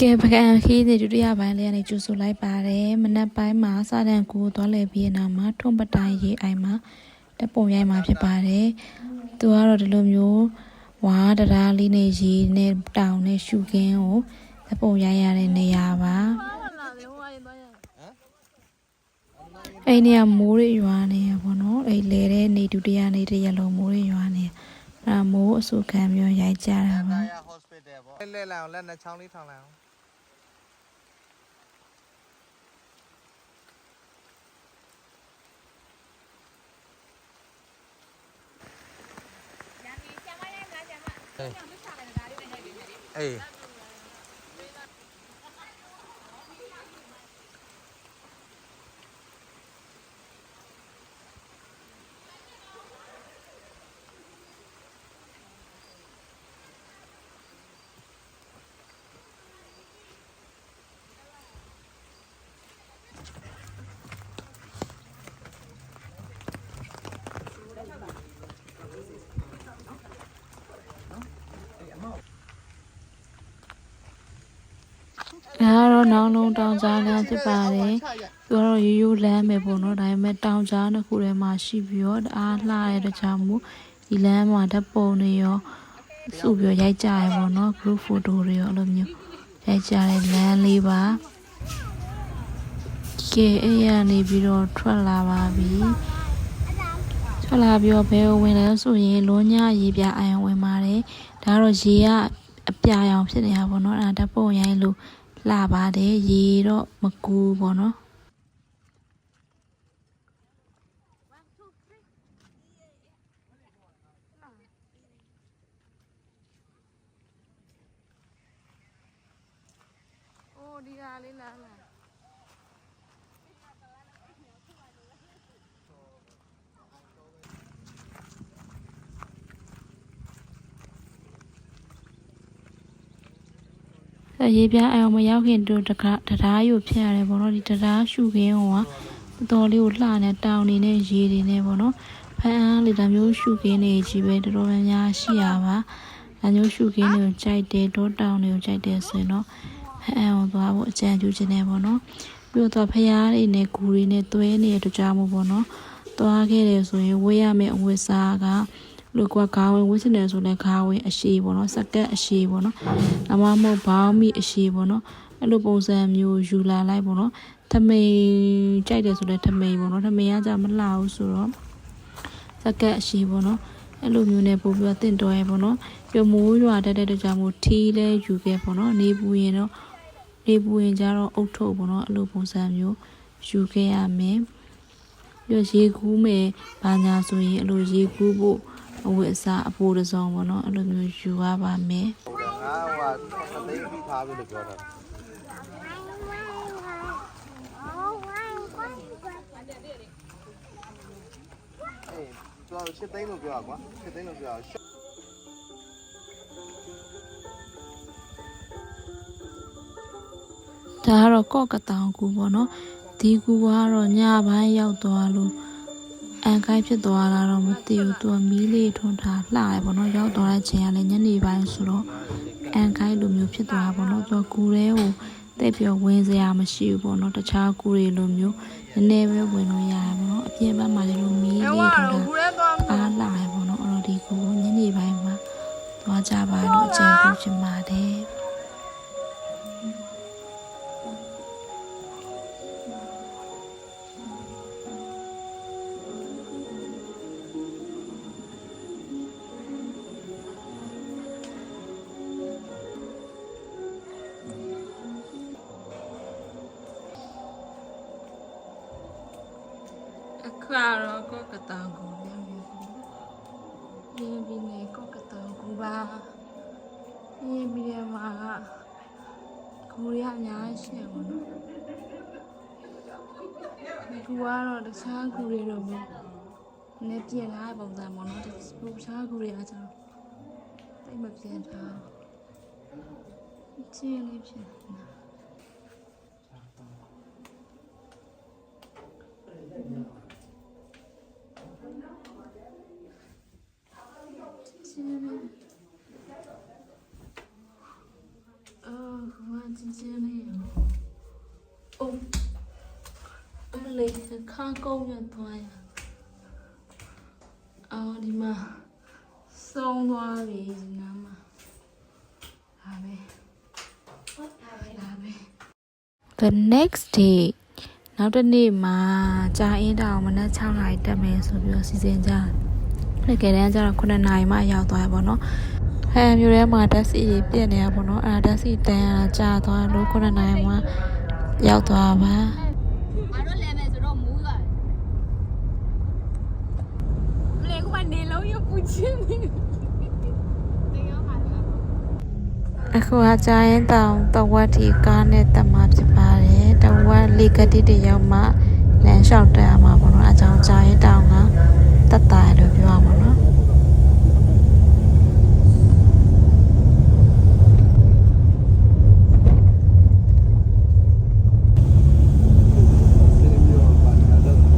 ကဲပကံခီးတဲ့ဒုတိယပိုင်းလေးကနေကျူဆူလိုက်ပါတယ်မနက်ပိုင်းမှာစတဲ့ကိုသွားလဲပြီးနောက်မှာထွန်းပတိုင်းရေးအိုင်မှာတပုံရိုက်မှာဖြစ်ပါတယ်သူကတော့ဒီလိုမျိုးဝါတရားလေးနဲ့ရေးနဲ့တောင်နဲ့ရှုခင်းကိုတပုံရိုက်ရတဲ့နေရာပါအဲ့နေရာမိုးရရွာနေရပေါ့နော်အဲ့လေတဲ့နေဒုတိယနေတစ်ရက်လုံးမိုးရရွာနေအဲ့မိုးအဆူခံပြီးရိုက်ကြတာပါရ hospital ပေါ့လဲလာအောင်လက်နှစ်ချောင်းလေးထောင်လိုက်အောင် အေးဒါက တော့နောင်လုံးတောင်ကြားလမ်းဖြစ်ပါတယ်သူကတော့ရိုးရိုးလမ်းပဲပေါ့နော်ဒါပေမဲ့တောင်ကြားတစ်ခုထဲမှာရှိပြီးတော့တအားလှရတဲ့ကြောင့်မို့ဒီလမ်းမှာဓာတ်ပုံတွေရောစုပြီးတော့ရိုက်ကြရပေါ့နော် group photo တွေရောအဲ့လိုမျိုးရိုက်ကြတဲ့လမ်းလေးပါကဲအဲ့ရနေပြီးတော့ထွက်လာပါပြီထွက်လာပြီးတော့ဘယ်ကိုဝင်လဲဆိုရင်လွန်ညရေပြအိုင်ဝင်ပါတယ်ဒါကတော့ရေကအပြာရောင်ဖြစ်နေတာပေါ့နော်အဲ့ဒါဓာတ်ပုံရိုက်လို့ လှပါတယ်ရေတော့မကူပေါ့နော်အိုးဒီဟာလေးလာလာ အဲရေပြားအောင်မရောက်ခင်တို့တခါတရားယူဖြစ်ရတယ်ပေါ့နော်ဒီတရားရှုခင်းဟောကတော်လေးကိုလှနေတောင်နေနဲ့ရေတွေနဲ့ပေါ့နော်ဖန်အားလေဒါမျိုးရှုခင်းနေကြီးပဲတော်တော်များများရှိရပါဒါမျိုးရှုခင်းတွေကိုကြိုက်တယ်တောတောင်တွေကိုကြိုက်တယ်ဆိုရင်တော့ဖန်အောင်သွားဖို့အကြံပြုခြင်းနဲ့ပေါ့နော်ပြီးတော့ဖျားတွေနဲ့ဂူတွေနဲ့သွဲနေတဲ့တကြားမှုပေါ့နော်သွားခဲ့တယ်ဆိုရင်ဝေးရမယ့်အဝတ်စားက လူကခေါင်းဝင်ဝစ်စနေဆိုလဲခေါင်းဝင်အရှိပေါ့နော်စကက်အရှိပေါ့နော်အမမဟုတ်ဘောင်းမိအရှိပေါ့နော်အဲ့လိုပုံစံမျိုးယူလာလိုက်ပေါ့နော်ထမိန်ကြိုက်တယ်ဆိုလဲထမိန်ပေါ့နော်ထမိန်ကကြမလှဘူးဆိုတော့စကက်အရှိပေါ့နော်အဲ့လိုမျိုးနဲ့ပို့ပြီးတော့တင့်တော်ရဲပေါ့နော်ပြမိုးရွာတက်တဲ့တကြမို့ထီးလဲယူခဲ့ပေါ့နော်နေပူရင်တော့နေပူရင်ကြတော့အုတ်ထုတ်ပေါ့နော်အဲ့လိုပုံစံမျိုးယူခဲ့ရမယ်ပြီးတော့ရေကူးမယ်ဘာညာဆိုရင်အဲ့လိုရေကူးဖို့ အဝတ်အစားအပိုးတစ်စုံပေါ့နော်အဲ့လိုမျိုးယူရပါမယ်ဟုတ်တယ်ငါဟိုကမသိပြီးထားပြီလို့ပြောတာအေးသူကရှစ်သိန်းလို့ပြောတာကွာရှစ်သိန်းလို့ပြောတာရှစ်ဒါကတော့ကော့ကတောင်ကူပေါ့နော်ဒီကူကတော့ညပိုင်းရောက်သွားလို့ အန်ကိုင်းဖြစ်သွားတာတော့မသိဘူးသူကမီးလေးထွန်းထားလှရပေါ့နော်ရောက်သွားတဲ့ချိန်ကလည်းညနေပိုင်းဆိုတော့အန်ကိုင်းလိုမျိုးဖြစ်သွားပေါ့နော်သူကကူရဲကိုတိတ်ပြောဝင်စရာမရှိဘူးပေါ့နော်တခြားကူတွေလိုမျိုးနည်းနည်းပဲဝင်လို့ရတယ်ပေါ့နော်အပြင်ဘက်မှာလည်းလိုမီးလေးထွန်းထားဘူးရဲသွားအားလာရပေါ့နော်အဲ့တော့ဒီကိုညနေပိုင်းမှာသွားကြပါလို့အကြံပြုချင်ပါတယ် အခါတော့ကော့ကတောင်ကိုပြန်ပြီးပြန်ပြီးနေကော့ကတောင်ကိုပါပြန်ပြီးရမှာကိုရီးယားအများကြီးရှိရပါတော့ကူကတော့တခြားကူတွေတော့မဟုတ်နည်းပြင်ထားတဲ့ပုံစံပေါ့နော်တခြားကူတွေကကျတော့တိတ်မပြင်ထားဘူးကျင်းလေးဖြစ်နေတာ ကျင်းလေးအော်ဟိုကကျင်း ခါကုန်းရသွားရအော်ဒီမှာဆုံးသွားပြီဒီနားမှာဒါပဲဒါပဲ the next day နောက်တစ်နေ့မှာကြာအင်းတောင်မနက်6နာရီတက်မယ်ဆိုပြီးတော့စီစဉ်ကြတယ်တကယ်တမ်းကျတော့9နာရီမှရောက်သွားရပါတော့ဟဲမျိုးထဲမှာဓာတ်စီပြည့်နေရပါတော့အဲဓာတ်စီတန်းရတာကြာသွားလို့9နာရီမှရောက်သွားပါ ငါတို့လဲမယ်ဆိုတော့မူးသွားတယ်လေကမနေလုံးရပူ ချင်းနေတင်ရောပါလားအခုကကြာရင်တောင်တဝက်ထီကားနဲ့တက်မှာဖြစ်ပါတယ်တဝက်လေကတိတရောက်မှလမ်းလျှောက်တက်ရမှာပေါ့နော်အကြောင်းကြာရင်တောင်ကတက်တာလို့ပြောရမှာနော် ဒီပြောပါနေတာတော့ ဟေ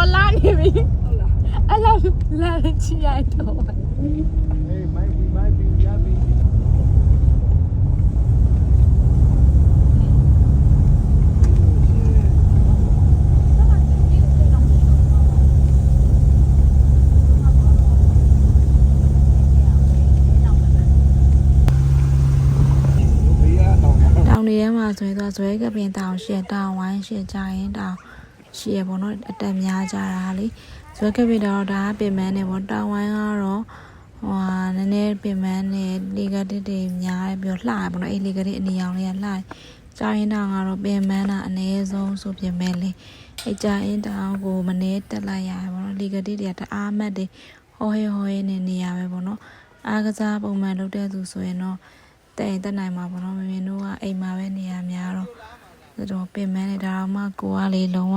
ာ တော့လာနေပြီအဲ့လိုလာချီရတော့ Hey, might be, might be, yeah, be. တောင်တွေထဲမှာဆိုရင်တော့ဇွဲကပင်တောင်ရှစ်တောင်ဝိုင်းရှစ်ကြရင်တောင် ရှစ်ရပေါ့နော်အတက်များကြတာလေဇွဲကပင်တော့ဒါကပင်မန်းနေပေါ့တောင်ဝိုင်းကတော့ဟိုဟာနည်းနည်းပင်မန်းနေလေကတစ်တွေများတယ်ပြီးတော့လှရပေါ့နော်အဲ့လေကတစ်အနေအောင်လေးကလှတယ်ကြရင်တောင်ကတော့ပင်မန်းတာအနည်းဆုံးဆိုပြင်မဲ့လေအဲ့ကြရင်တောင်ကိုမနေတက်လိုက်ရပေါ့နော်လေကတစ်တွေကတအားမတ်တွေဟောဟဲဟောဟဲနေနေရပဲပေါ့နော်အားကစားပုံမှန်လုပ်တဲ့သူဆိုရင်တော့တဲ့ရင်တက်နိုင်မှာပေါ့နော်မမင်းတို့ကအိမ်မှာပဲနေရများတော့ ဒါတော့ပင်မနဲ့ဒါတော့မှကိုကလေလုံးဝ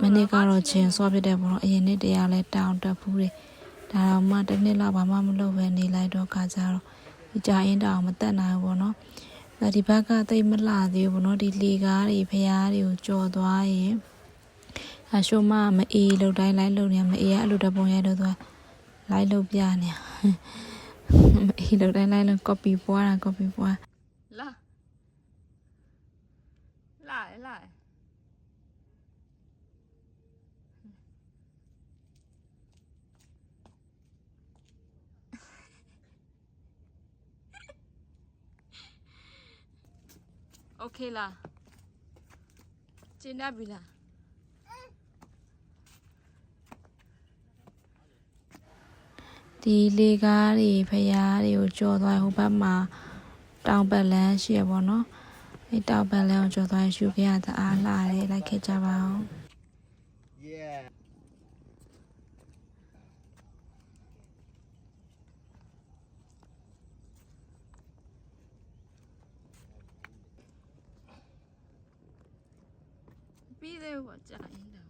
မနစ်ကတော့ချင်းစောဖြစ်တယ်ပေါ့နော်အရင်နှစ်တည်းကလည်းတောင်းတက်ဘူးတွေဒါတော့မှတစ်နှစ်လောက်ဘာမှမလုပ်ပဲနေလိုက်တော့ခါကြတော့ဒီကြာရင်တောင်မတက်နိုင်ဘူးပေါ့နော်ဒါဒီဘက်ကတိတ်မလှသေးဘူးပေါ့နော်ဒီလေကားတွေဖျားတွေကိုကြော်သွားရင်အရှိုးမမအေးလို့တိုင်းလိုက်လို့နေမအေးကအဲ့လိုတပုံရဲလို့သွားလိုက်လို့ပြနေမအေးလို့တိုင်းလိုက်လို့ copy ပွားတာ copy ပွား လာလာလာ OK လားကျင်းတတ်ပြီလားဒီလေကားတွေဖျားတွေကိုကြော်သွားဟိုဘက်မှာတောင်ပတ်လန်းရှိရပေါ့နော်အဲတောင်ပတ်လန်းကိုကြော်သွားရှူခဲ့ရတာအားလာတယ်လိုက်ခဲ့ကြပါဦး ပြီးသေးဘူးကြာရင်တော့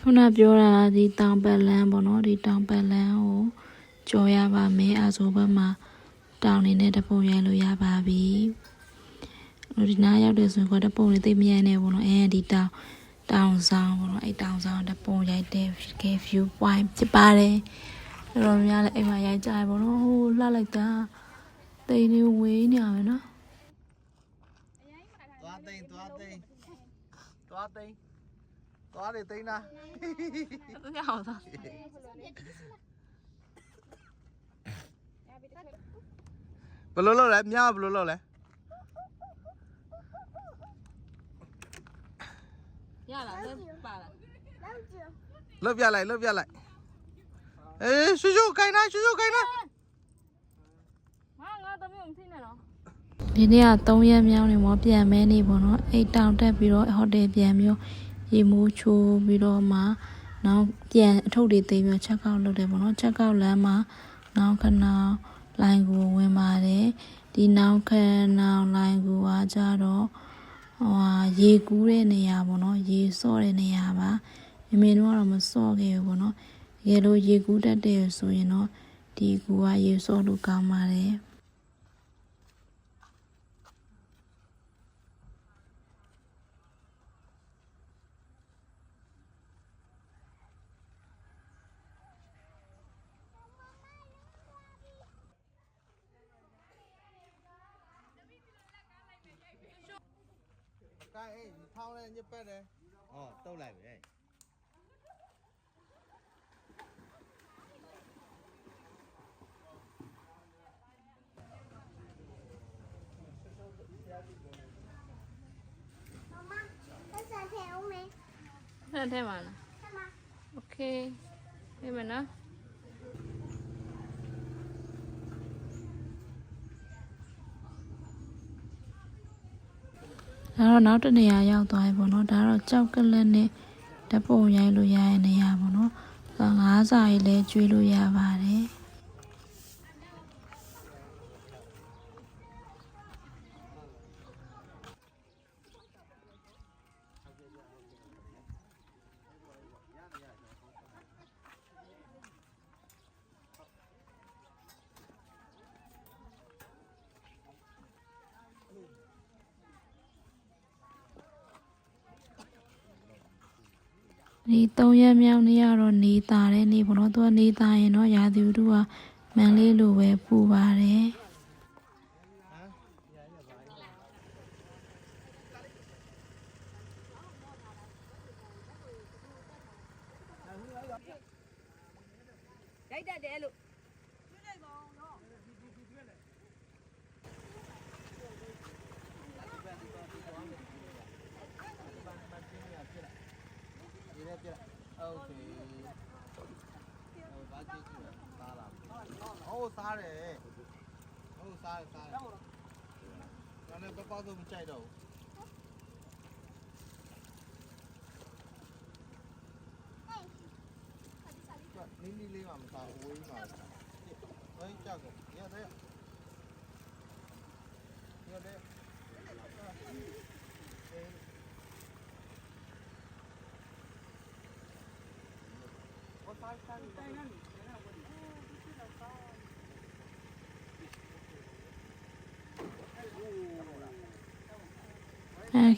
ခုနပြောတာဒီတောင်ပတ်လန်းပေါ့နော်ဒီတောင်ပတ်လန်းကိုကြော်ရပါမယ်အဲဆိုဘက်မှာတောင်နေနဲ့တပုံရိုက်လို့ရပါပြီဟိုဒီနားရောက်တယ်ဆိုရင်တော့တပုံလေးသိပ်မရိုက်နဲ့ပေါ့နော်အဲဒီတောင်တောင်ဆောင်ပေါ့နော်အဲတောင်ဆောင်တပုံရိုက်တဲ့ view point ဖြစ်ပါတယ်တော်တော်များလည်းအိမ်မှာရိုက်ကြရပေါ့နော်ဟိုလှလိုက်တာ တိန်နေဝေးနေရမယ်နော်သွားတိန်သွားတိန်သွားတိန်သွားတယ်တိန်လားသူကြောက်သွားဘလို့လို့လဲမြားဘလို့လို့လဲရလားပါလားလောက်ပြလိုက်လောက်ပြလိုက်အေးရှူရှူခိုင်းနာရှူရှူခိုင်းနာ ဒီနေ့က3ရက်မြောင်းနေမောပြန်မဲနေပေါ့နော်အိတ်တောင်တက်ပြီးတော့ဟိုတယ်ပြန်မျိုးရေမိုးချိုးပြီးတော့မှနောက်ပြန်အထုပ်တွေသိမ်းပြီးချက်ကောက်လုပ်တယ်ပေါ့နော်ချက်ကောက်လမ်းမှာနောက်ခဏလိုင်းကိုဝင်ပါတယ်ဒီနောက်ခဏလိုင်းကိုကကြတော့ဟိုဟာရေကူးတဲ့နေရာပေါ့နော်ရေစော့တဲ့နေရာပါမမေတို့ကတော့မစော့ခဲ့ဘူးပေါ့နော်တကယ်လို့ရေကူးတတ်တယ်ဆိုရင်တော့ဒီကူကရေစော့လို့ကောင်းပါတယ် cái ấy thao lên như bé đấy ờ tao lại vậy Mama, cái sao theo mẹ? Theo mà. Ok. Thế mà nó. ဒါတော့နောက်တစ်နေရာရောက်သွားပြီပေါ့နော်ဒါတော့ကြောက်ကလက်နဲ့ဓာတ်ပုံရိုက်လို့ရတဲ့နေရာပေါ့နော်ဒါငါးစာရေးလဲကျွေးလို့ရပါတယ် ဒီ၃ရက်မြောက်နေ့ကတော့နေတာတဲ့နေ့ပေါ့နော်သူကနေသားရင်တော့ရာသီဥတုကမန်လေးလိုပဲပူပါတယ်ဟမ်ရရပါဘူးရိုက်တတ်တယ်လို့ ဟုတ်စားတယ်ဟုတ်စားတယ်စားတယ်ဒါနဲ့ပပတော့မကြိုက်တော့ဘူးနင်းနီလေးမှမစားဘူးဝေးမှဝေးကြောက်တယ်ရတယ်ရတယ်အဲ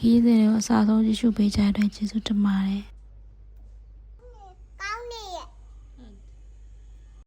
ခီးစဉ်တွေကိုအစားဆုံးကြည့်ရှုပေးကြတဲ့အတွက်ကျေးဇူးတင်ပါတယ်